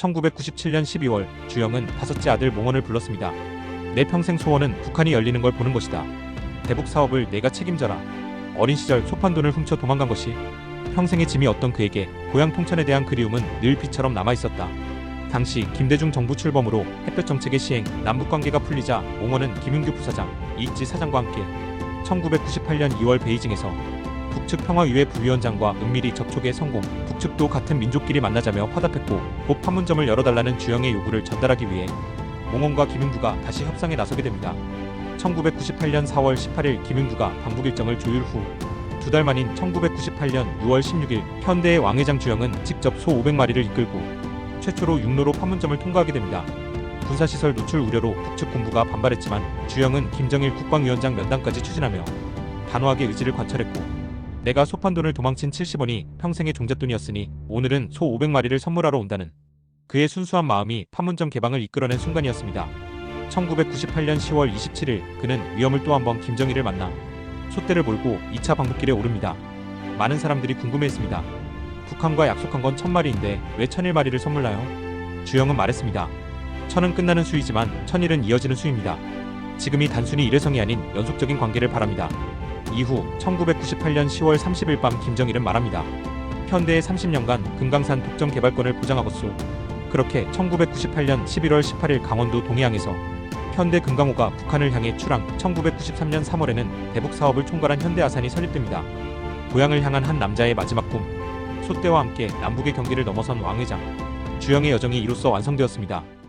1997년 12월 주영은 다섯째 아들 몽원을 불렀습니다. 내 평생 소원은 북한이 열리는 걸 보는 것이다. 대북 사업을 내가 책임져라. 어린 시절 소판돈을 훔쳐 도망간 것이 평생의 짐이었던 그에게 고향 통천에 대한 그리움은 늘 빛처럼 남아 있었다. 당시 김대중 정부 출범으로 햇볕 정책의 시행, 남북 관계가 풀리자 몽원은 김윤규 부사장, 이익지 사장과 함께 1998년 2월 베이징에서 북측 평화위회 부위원장과 은밀히 접촉에 성공. 북측도 같은 민족끼리 만나자며 화답했고 곧 판문점을 열어달라는 주영의 요구를 전달하기 위해 몽원과 김윤규가 다시 협상에 나서게 됩니다. 1998년 4월 18일 김윤규가 방북 일정을 조율 후 두 달 만인 1998년 6월 16일 현대의 왕회장 주영은 직접 소 500마리를 이끌고 최초로 육로로 판문점을 통과하게 됩니다. 군사시설 노출 우려로 북측 군부가 반발했지만 주영은 김정일 국방위원장 면담까지 추진하며 단호하게 의지를 관철했고 내가 소판돈을 도망친 70원이 평생의 종잣돈이었으니 오늘은 소 500마리를 선물하러 온다는 그의 순수한 마음이 판문점 개방을 이끌어낸 순간이었습니다. 1998년 10월 27일 그는 위험을 또 한 번 김정일을 만나 소떼를 몰고 2차 방북길에 오릅니다. 많은 사람들이 궁금해했습니다. 북한과 약속한 건 천마리인데 왜 천일마리를 선물나요? 주영은 말했습니다. 천은 끝나는 수이지만 천일은 이어지는 수입니다. 지금이 단순히 일회성이 아닌 연속적인 관계를 바랍니다. 이후 1998년 10월 30일 밤 김정일은 말합니다. 현대의 30년간 금강산 독점 개발권을 보장하겠소. 그렇게 1998년 11월 18일 강원도 동해항에서 현대 금강호가 북한을 향해 출항 1993년 3월에는 대북 사업을 총괄한 현대아산이 설립됩니다. 고향을 향한 한 남자의 마지막 꿈 소떼와 함께 남북의 경기를 넘어선 왕회장 주영의 여정이 이로써 완성되었습니다.